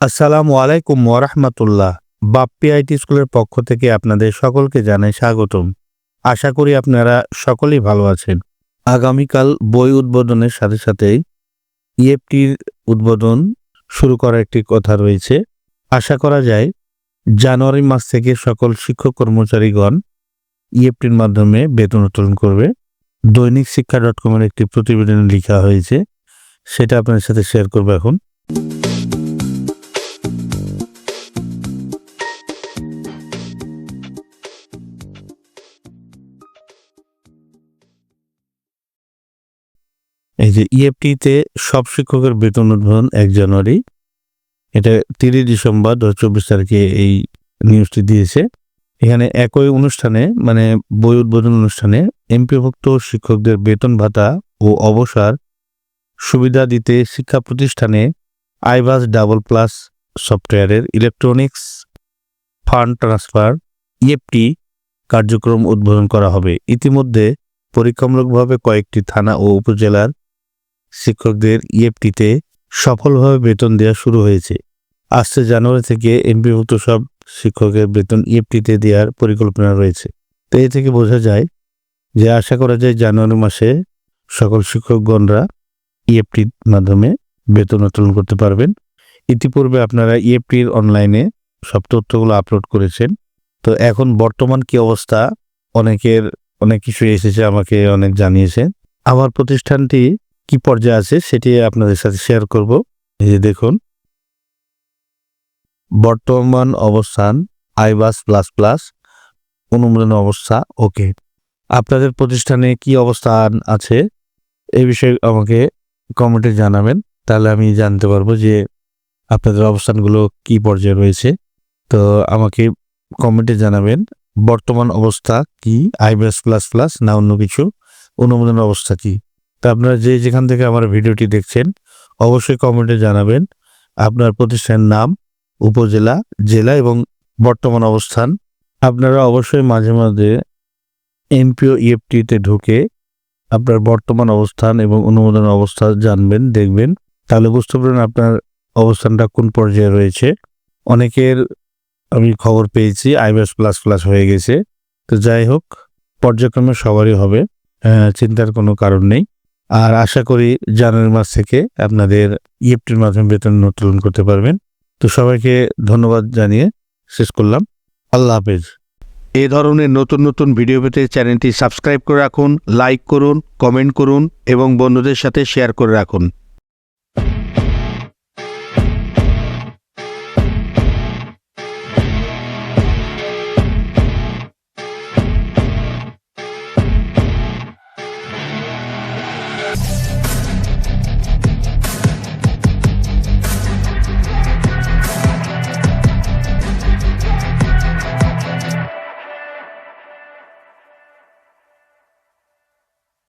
আসসালামু আলাইকুম ওরহমতুল্লাহ বাপ্পি আইটি স্কুলের পক্ষ থেকে আপনাদের সকলকে জানাই স্বাগতম। আশা করি আপনারা সকলেই ভালো আছেন। আগামীকাল বই উদ্বোধনের সাথে সাথেই ইএফটির উদ্বোধন শুরু করার একটি কথা রয়েছে। আশা করা যায় জানুয়ারি মাস থেকে সকল শিক্ষক কর্মচারীগণ ইএফটির মাধ্যমে বেতন উত্তোলন করবে। দৈনিক শিক্ষা ডট কমের একটি প্রতিবেদনে লেখা হয়েছে, সেটা আপনার সাথে শেয়ার করব এখন। এই যে ইএফটিতে সব শিক্ষকের বেতন উদ্বোধন এক জানুয়ারি। এটা তিরিশ ডিসেম্বর দু চব্বিশ তারিখে এই নিউজটি দিয়েছে। এখানে একই অনুষ্ঠানে মানে বই উদ্বোধন অনুষ্ঠানে এমপিভুক্ত শিক্ষকদের বেতন ভাতা ও অবসর সুবিধা দিতে শিক্ষা প্রতিষ্ঠানে আইভাস ডাবল প্লাস সফটওয়্যারের ইলেকট্রনিক্স ফান্ড ট্রান্সফার ইএফটি কার্যক্রম উদ্বোধন করা হবে। ইতিমধ্যে পরীক্ষামূলকভাবে কয়েকটি থানা ও উপজেলার শিক্ষকদের ইএফটিতে সফলভাবে বেতন দেওয়া শুরু হয়েছে। আসছে জানুয়ারি থেকে এমপিভুক্ত সব শিক্ষকের বেতন ইএফটিতে দেওয়ার পরিকল্পনা রয়েছে। তো এ থেকে বোঝা যায় যে আশা করা যায় জানুয়ারি মাসে সকল শিক্ষকগণরা ইএফটির মাধ্যমে বেতন উত্তোলন করতে পারবেন। ইতিপূর্বে আপনারা ইএফটির অনলাইনে সব তথ্যগুলো আপলোড করেছেন। তো এখন বর্তমান কি অবস্থা? অনেকের, অনেক কিছু এসেছে, আমাকে অনেক জানিয়েছে আমার প্রতিষ্ঠানটি কি পর্যায়ে আছে সেটি আপনাদের সাথে শেয়ার করব। এই যে দেখুন। বর্তমান অবস্থান, আইবাস প্লাস প্লাস, অনুমোদন অবস্থা, ওকে। আপনাদের প্রতিষ্ঠানে কি অবস্থান আছে? এই বিষয়ে আমাকে কমেন্টে জানাবেন। তাহলে আমি জানতে পারব যে আপনাদের অবস্থানগুলো কি পর্যায়ে রয়েছে। তো আমাকে কমেন্টে জানাবেন, বর্তমান অবস্থা কি? আইবিএস প্লাস প্লাস না অন্য কিছু? অনুমোদন অবস্থা কি? তা আপনারা যে যেখান থেকে আমার ভিডিওটি দেখছেন, অবশ্যই কমেন্টে জানাবেন আপনার প্রতিষ্ঠানের নাম, উপজেলা, জেলা এবং বর্তমান অবস্থান। আপনারা অবশ্যই মাঝে মাঝে এমপিও ইএফটিতে ঢুকে আপনার বর্তমান অবস্থান এবং অনুমোদন অবস্থা জানবেন, দেখবেন। তাহলে বুঝতে পারবেন আপনার অবস্থানটা কোন পর্যায়ে রয়েছে। অনেকের আমি খবর পেয়েছি, আইবিএস প্লাস প্লাস হয়ে গেছে। তো যাই হোক, পর্যায়ক্রমে সবারই হবে চিন্তার কোনো কারণ নেই। আর আশা করি জানুয়ারি মাস থেকে আপনাদের ইএফটির মাধ্যমে বেতন উত্তোলন করতে পারবেন। তো সবাইকে ধন্যবাদ জানিয়ে শেষ করলাম। আল্লাহ হাফেজ। এ ধরনের নতুন নতুন ভিডিও পেতে চ্যানেলটি সাবস্ক্রাইব করে রাখুন, লাইক করুন, কমেন্ট করুন এবং বন্ধুদের সাথে শেয়ার করে রাখুন।